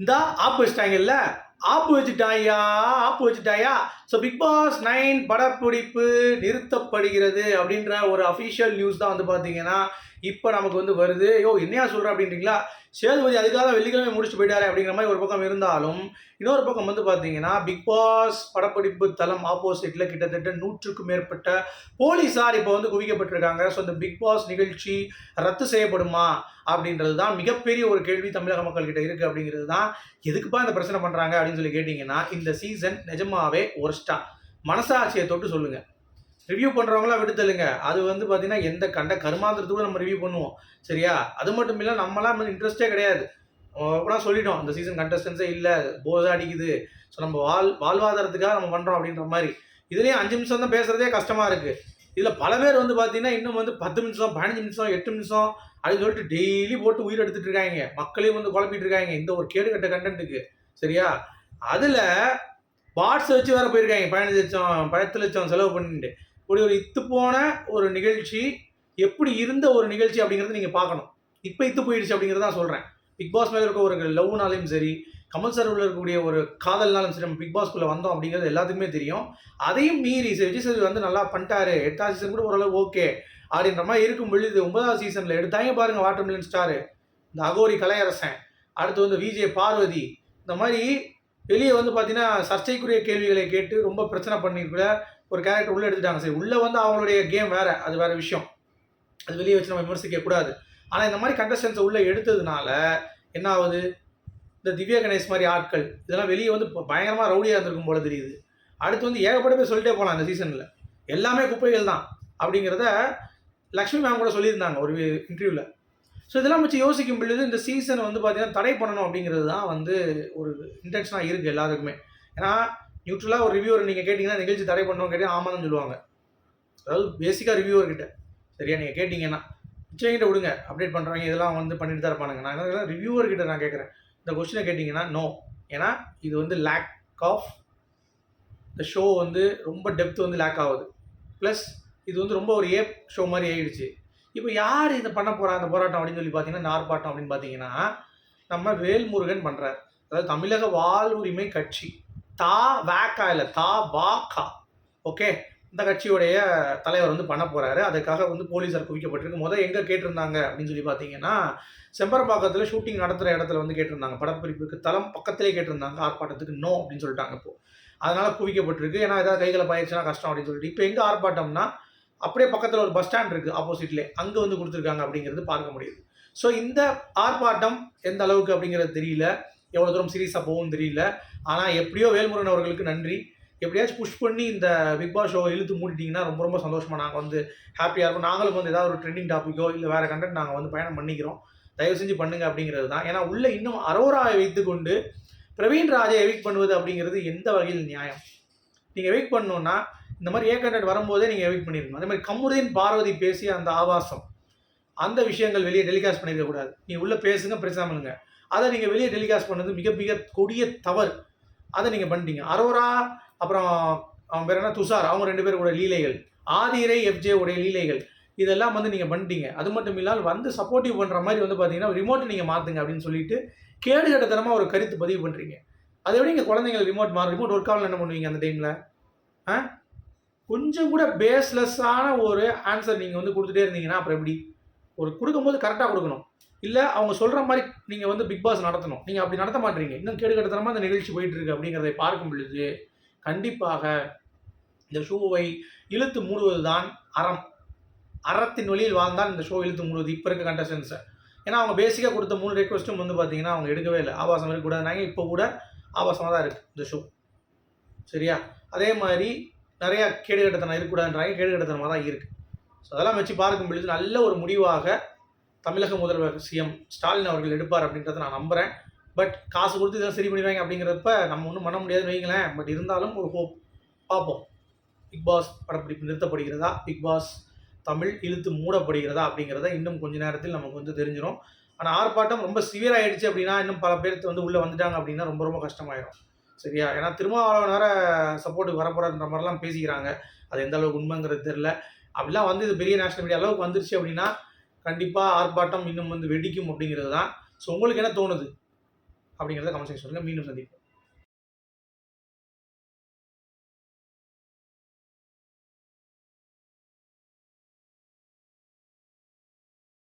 இந்த ஆப்பு வச்சுட்டாங்கல்ல? ஆப்பு வச்சுட்டாயா? ஆப்பு வச்சுட்டாயா? ஸோ பிக் பாஸ் நைன் படப்பிடிப்பு நிறுத்தப்படுகிறது அப்படின்ற ஒரு அஃபிஷியல் நியூஸ் தான் வந்து பார்த்தீங்கன்னா இப்போ நமக்கு வந்து வருது. யோ என்னையா சொல்கிற அப்படின்றீங்களா? சேதுபதி அதுக்காக வெள்ளிக்கிழமை முடிச்சு போயிட்டாரு அப்படிங்கிற மாதிரி ஒரு பக்கம் இருந்தாலும் இன்னொரு பக்கம் வந்து பார்த்தீங்கன்னா பிக் பாஸ் படப்பிடிப்பு தளம் ஆப்போசிட்டில் கிட்டத்தட்ட நூற்றுக்கும் மேற்பட்ட போலீஸார் இப்போ வந்து குவிக்கப்பட்டிருக்காங்க. ஸோ இந்த பிக் பாஸ் நிகழ்ச்சி ரத்து செய்யப்படுமா அப்படின்றது தான் மிகப்பெரிய ஒரு கேள்வி தமிழக மக்கள்கிட்ட இருக்குது அப்படிங்கிறது தான் எதுக்குப்பா இந்த பிரச்சனை பண்ணுறாங்க அப்படின்னு சொல்லி கேட்டிங்கன்னா இந்த சீசன் நிஜமாவே ஒர்ஸ்டா மனசாட்சியை தொட்டு சொல்லுங்கள் ரிவ்யூ பண்ணுறவங்களாம் விட்டு தள்ளுங்க. அது வந்து பார்த்தீங்கன்னா எந்த கண்ட கருமாந்திரத்தோடு நம்ம ரிவ்யூ பண்ணுவோம். சரியா? அது மட்டும் இல்லை நம்மளாம் இன்ட்ரெஸ்டே கிடையாது. கூட சொல்லிட்டோம் இந்த சீசன் கண்டஸ்டன்ஸே இல்லை போதாக அடிக்குது. ஸோ நம்ம வாழ் வாழ்வாதாரத்துக்காக நம்ம பண்ணுறோம் அப்படின்ற மாதிரி. இதுலேயும் அஞ்சு நிமிஷம் தான் பேசுகிறதே கஷ்டமாக இருக்குது இதில் பல பேர் வந்து பார்த்தீங்கன்னா இன்னும் வந்து பத்து நிமிஷம் பதினஞ்சு நிமிஷம் எட்டு நிமிஷம் அப்படின்னு சொல்லிட்டு டெய்லி போட்டு உயிர் எடுத்துட்டு இருக்காங்க. மக்களையும் வந்து குழப்பிட்டு இருக்காங்க. இந்த ஒரு கேடு கட்ட கண்டென்ட்டுக்கு சரியா? அதில் பாட்ஸ் வச்சு வேறு போயிருக்காங்க. பதினஞ்சு லட்சம் பத்து லட்சம் செலவு பண்ணிட்டு. ஒரு ஒரு இத்து போன ஒரு நிகழ்ச்சி எப்படி இருந்த ஒரு நிகழ்ச்சி அப்படிங்கிறத நீங்கள் பார்க்கணும். இப்போ இத்து போயிடுச்சு அப்படிங்கிறத தான் சொல்கிறேன் பிக் பாஸ் மேலே இருக்க ஒரு லவ்னாலையும் சரி கமல் சார் உள்ள இருக்கக்கூடிய ஒரு காதல்னாலும் சரி நம்ம பிக் பாஸ்க்குள்ளே வந்தோம் அப்படிங்கிறது எல்லாத்துக்குமே தெரியும். அதையும் மீறி சரி விஜய் சேது வந்து நல்லா பண்ணிட்டாரு. எட்டாவது சீசன் கூட ஓரளவு ஓகே அப்படின்ற மாதிரி இருக்கும் பொழுது ஒன்பதாவது சீசனில் எடுத்தாங்க பாருங்கள் வாட்டர் மிலன் ஸ்டாரு இந்த அகோரி கலையரசன் அடுத்து வந்து விஜே பார்வதி இந்த மாதிரி வெளியே வந்து பார்த்தீங்கன்னா சர்ச்சைக்குரிய கேள்விகளை கேட்டு ரொம்ப பிரச்சனை பண்ணிருக்கிற ஒரு கேரக்டர் உள்ளே எடுத்துட்டாங்க. சரி உள்ளே வந்து அவங்களுடைய கேம் வேறு. அது வேறு விஷயம். அது வெளியே வச்சு நம்ம விமர்சிக்க கூடாது. ஆனால் இந்த மாதிரி கண்டஸ்டன்ஸை உள்ளே எடுத்ததுனால என்ன ஆகுது? இந்த திவ்யா கணேஷ் மாதிரி ஆட்கள் இதெல்லாம் வெளியே வந்து பயங்கரமாக ரவுடியாக இருந்திருக்கும் போல தெரியுது. அடுத்து வந்து ஏகப்பட்ட பேர் சொல்லிட்டே போகலாம் அந்த சீசனில் எல்லாமே குப்பைகள் தான் அப்படிங்கிறத லக்ஷ்மி மேம் கூட சொல்லியிருந்தாங்க ஒரு இன்டர்வியூவில் ஸோ இதெல்லாம் வச்சு யோசிக்கும் பொழுது இந்த சீசனை வந்து பார்த்திங்கன்னா தடை பண்ணணும் அப்படிங்கிறது தான் வந்து ஒரு இன்டென்ஷனாக இருக்குது எல்லாத்துக்குமே. ஏன்னா நியூட்ரலாக ஒரு ரிவ்யூவர் நீங்கள் கேட்டிங்கன்னா நிகழ்ச்சி தடை பண்ணுவோம் கேட்டால் ஆமான்னு சொல்லுவாங்க. அதாவது பேசிக்காக ரிவ்யூவர் கிட்ட. சரியா? நீங்கள் கேட்டிங்கன்னா. கிட்ட விடுங்க. அப்டேட் பண்ணுறவங்க இதெல்லாம் வந்து பண்ணிட்டு தான் இருப்பானுங்க. நான் என்ன ரிவ்யூவர் கிட்ட நான் கேட்குறேன். இந்த கொஸ்டினை கேட்டிங்கன்னா நோ ஏன்னா இது வந்து லேக் ஆஃப் இந்த ஷோ வந்து ரொம்ப டெப்த் வந்து லேக் ஆகுது. ப்ளஸ் இது வந்து ரொம்ப ஒரு ஏப் ஷோ மாதிரி ஆயிடுச்சு. இப்போ யார் இதை பண்ண போகிறா அந்த போராட்டம் அப்படின்னு சொல்லி பார்த்தீங்கன்னா இந்த அப்படின்னு பார்த்தீங்கன்னா நம்ம வேல்முருகன் பண்ணுறார் அதாவது தமிழக வாழ்வுரிமை கட்சி. தா வேக்கா இல்லை தா வா கா ஓகே இந்த கட்சியுடைய தலைவர் வந்து பண்ண போகிறாரு அதுக்காக வந்து போலீஸார் குவிக்கப்பட்டிருக்கு. முதல் எங்கே கேட்டிருந்தாங்க அப்படின்னு சொல்லி பார்த்தீங்கன்னா செம்பரம்பாக்கத்தில் ஷூட்டிங் நடத்துகிற இடத்துல வந்து கேட்டிருந்தாங்க. படப்பிடிப்புக்கு தளம் பக்கத்திலே கேட்டிருந்தாங்க. ஆர்ப்பாட்டத்துக்கு நோ அப்படின்னு சொல்லிட்டாங்க இப்போ. அதனால் குவிக்கப்பட்டிருக்கு. ஏன்னா ஏதாவது கைகளை பாயிருச்சுன்னா கஷ்டம் அப்படின்னு சொல்லிட்டு. இப்போ எங்கே ஆர்ப்பாட்டம்னா அப்படியே பக்கத்தில் ஒரு பஸ் ஸ்டாண்ட் இருக்குது ஆப்போசிட்லேயே அங்கே வந்து கொடுத்துருக்காங்க அப்படிங்கிறது பார்க்க முடியுது. ஸோ இந்த ஆர்ப்பாட்டம் எந்த அளவுக்கு அப்படிங்கிறது தெரியல. எவ்வளோ தூரம் சீரியஸாக போகும் தெரியல. ஆனால் எப்படியோ வேல்முருகன் அவர்களுக்கு நன்றி. எப்படியாச்சும் புஷ் பண்ணி இந்த பிக் பாஸ் ஷோவை இழுத்து மூடிட்டிங்கன்னா ரொம்ப ரொம்ப சந்தோஷமாக நாங்கள் வந்து ஹாப்பியாக இருக்கும் நாங்களும் வந்து ஏதாவது ஒரு ட்ரெண்டிங் டாப்பிக்கோ இல்லை வேறு கண்டென்ட் நாங்கள் வந்து பயணம் பண்ணிக்கிறோம். தயவு செஞ்சு பண்ணுங்க அப்படிங்கிறது தான். ஏன்னா உள்ளே இன்னும் அரோராவை வைத்துக்கொண்டு பிரவீன் ராஜை எவிக் பண்ணுவது அப்படிங்கிறது எந்த வகையில் நியாயம்? நீங்கள் எவிக் பண்ணணுன்னா இந்த மாதிரி ஏ கண்டென்ட் வரும்போதே நீங்கள் எவிக் பண்ணிருக்கணும் அதே மாதிரி கமுருதீன் பார்வதி பேசிய அந்த ஆபாசம் அந்த விஷயங்கள் வெளியே டெலிகாஸ்ட் பண்ணிருக்கக்கூடாது. நீ உள்ளே பேசுங்க பேசாமலுங்க அதை நீங்கள் வெளியே டெலிகாஸ்ட் பண்ணது மிக மிக கொடிய தவறு. அதை நீங்கள் பண்ணிட்டீங்க. அரோரா அப்புறம் அவன் பேர் என்ன? துஷார். அவங்க ரெண்டு பேரும் லீலைகள். ஆதிரை எஃப்ஜே உடைய லீலைகள். இதெல்லாம் வந்து நீங்கள் பண்ணிட்டீங்க. அது மட்டும் இல்லாமல் வந்து சப்போர்ட்டிவ் பண்ணுற மாதிரி வந்து பார்த்தீங்கன்னா ரிமோட்டை நீங்கள் மாற்றுங்க அப்படின்னு சொல்லிட்டு கேடு கட்டத்தனமாக ஒரு கருத்து பதிவு பண்ணுறீங்க அதை விட நீங்கள் குழந்தைங்க ரிமோட் மாறு ரிமோட் ஒர்க் ஆகல என்ன பண்ணுவீங்க அந்த டைமில் ஆ? கொஞ்சம் கூட பேஸ்லெஸ்ஸான ஒரு ஆன்சர் நீங்கள் வந்து கொடுத்துட்டே இருந்தீங்கன்னா அப்புறம் எப்படி? ஒரு கொடுக்கும்போது கரெக்டாக கொடுக்கணும். இல்லை அவங்க சொல்கிற மாதிரி நீங்கள் வந்து பிக் பாஸ் நடத்தணும். நீங்கள் அப்படி நடத்த மாட்டீங்க. இன்னும் கேடு கட்டத்தனமாக அந்த நிகழ்ச்சி போயிட்டுருக்கு அப்படிங்கிறதை பார்க்கும் பொழுது கண்டிப்பாக இந்த ஷோவை இழுத்து மூடுவது தான் அறம். அறத்தின் வழியில் வாழ்ந்தால் இந்த ஷோ இழுத்து மூடுவது. இப்போ இருக்க கண்டஸ்டன்ஸை ஏன்னா அவங்க பேசிக்காக கொடுத்த மூணு ரெக்வஸ்ட்டும் வந்து பார்த்தீங்கன்னா அவங்க எடுக்கவே இல்லை. ஆபாசம் இருக்கக்கூடாதுனாங்க இப்போ கூட ஆபாசமாக தான் இருக்குது இந்த ஷோ சரியா? அதே மாதிரி நிறையா கேடுகட்டத்தனம் இருக்கக்கூடாதுன்றாங்க கேடுகட்டத்தனமாக தான் இருக்குது ஸோ அதெல்லாம் வச்சு பார்க்கும் பொழுது நல்ல ஒரு முடிவாக தமிழக முதல்வர் சிஎம் ஸ்டாலின் அவர்கள் எடுப்பார் அப்படின்றத நான் நம்புகிறேன் பட் காசு கொடுத்து இதெல்லாம் சரி பண்ணிடுவாங்க அப்படிங்கிறப்ப நம்ம ஒன்றும் பண்ண முடியாதுன்னு வைங்களேன். பட் இருந்தாலும் ஒரு ஹோப். பார்ப்போம். பிக் பாஸ் படப்பிடிப்பு நிறுத்தப்படுகிறதா? பிக் பாஸ் தமிழ் இழுத்து மூடப்படுகிறதா? அப்படிங்கிறத இன்னும் கொஞ்ச நேரத்தில் நமக்கு வந்து தெரிஞ்சிடும் ஆனால் ஆர்ப்பாட்டம் ரொம்ப சிவியர் ஆகிடுச்சு அப்படின்னா இன்னும் பல பேர்த்து வந்து உள்ளே வந்துட்டாங்க அப்படின்னா ரொம்ப ரொம்ப கஷ்டமாயிடும் சரியா? ஏன்னா திருமாவளவன் வேற சப்போர்ட்டுக்கு வரப்போறன்ற மாதிரிலாம் பேசிக்கிறாங்க. அது எந்த அளவுக்கு உண்மைங்கிறது தெரில அப்படிலாம் வந்து இது பெரிய நேஷனல் மீடியா அளவுக்கு வந்துருச்சு அப்படின்னா கண்டிப்பாக ஆர்ப்பாட்டம் இன்னும் வந்து வெடிக்கும் அப்படிங்கிறது தான். ஸோ உங்களுக்கு என்ன தோணுது? அப்படிங்கிறத கமெண்ட் செக்ஷன் சொல்லுங்கள் மீண்டும் சந்திப்போம்.